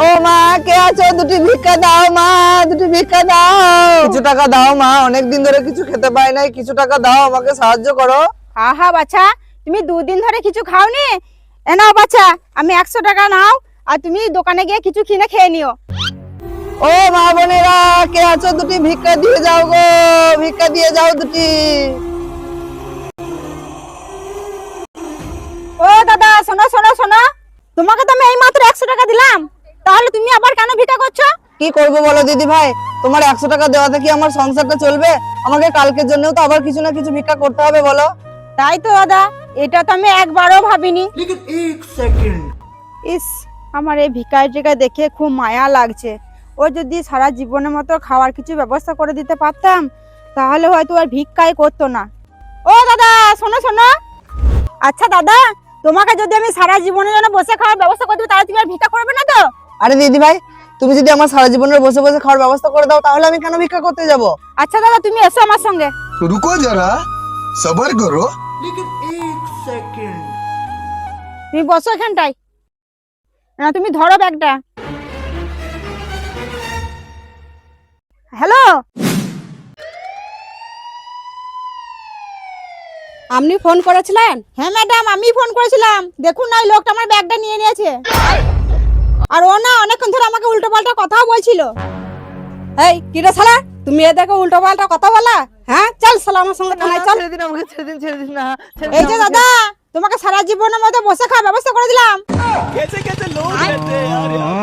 ও মা কে আছো? দুটি ভিক্ষা দাও মা দুটি ভিক্ষা দাও। কিছু টাকা দাও মা অনেক দিন ধরে কিছু খেতে পাই নাই কিছু টাকা দাও আমাকে সাহায্য করো। আহা বাচ্চা তুমি দুদিন ধরে কিছু খাওনি? এ নাও বাচ্চা আমি একশো টাকা নাও আর তুমি দোকানে গিয়ে কিছু কিনে খেয়ে নিও। ও মা বোনেরা কে আছো? দুটি ভিক্ষা দিয়ে যাও গো ভিক্ষা দিয়ে যাও দুটি। ও দাদা শোনো শোনো শোনো তোমাকে তো আমি এই মাত্র একশো টাকা দিলাম। তাহলে তুমি আবার কেন ভিক্ষা করছ? কি করব বলো দিদি ভাই? তোমার একশো টাকা দেওয়াতে কি আমার সংসারটা চলবে? আমাকে কালকের জন্যও তো আবার কিছু না কিছু ভিক্ষা করতে হবে বলো। তাই তো দাদা। এটা তো আমি একবারও ভাবিনি। ইস আমার এই ভিকায় টিকা দেখে খুব মায়া লাগছে। ও যদি সারা জীবনের মতো খাওয়ার কিছু ব্যবস্থা করে দিতে পারতাম তাহলে হয়তো আর ভিক্ষাই করতো না। ও দাদা শোনো শোনো। আচ্ছা দাদা তোমাকে যদি আমি সারা জীবনের জন্য বসে খাওয়ার ব্যবস্থা করে তাহলে তুমি আর ভিক্ষা করবে না তো? আরে দিদি ভাই তুমি যদি আমার সারা জীবনের বসে বসে খাওয়ার ব্যবস্থা করে দাও তাহলে আমি কেন ভিক্ষা করতে যাব? আচ্ছা দাদা তুমি এসো আমার সঙ্গে। রুকো যারা সবর করো। তুমি বসো এখানটায়। না তুমি ধরো ব্যাগটা। হ্যালো? আপনি ফোন করেছিলেন? হ্যাঁ ম্যাডাম আমি ফোন করেছিলাম। দেখুন না ওই লোকটা আমার ব্যাগটা নিয়ে নিয়েছে। আর ও না অনেকক্ষণ ধরে আমাকে উল্টো পাল্টা কথাও বলছিল এই কিরে শালা তুমি এদেরকে উল্টো পাল্টা কথা বলা হ্যাঁ চল শালা আমার সঙ্গে থানায় চল ছেড়ে দিন আমাকে ছেড়ে দিন ছেড়ে দিন না ছেড়ে দিন এই যে আমাকে। দাদা তোমাকে সারা জীবনের মতো বসে খাওয়ার ব্যবস্থা করে দিলাম कैसे कैसे लोग रहते हैं यार यहाँ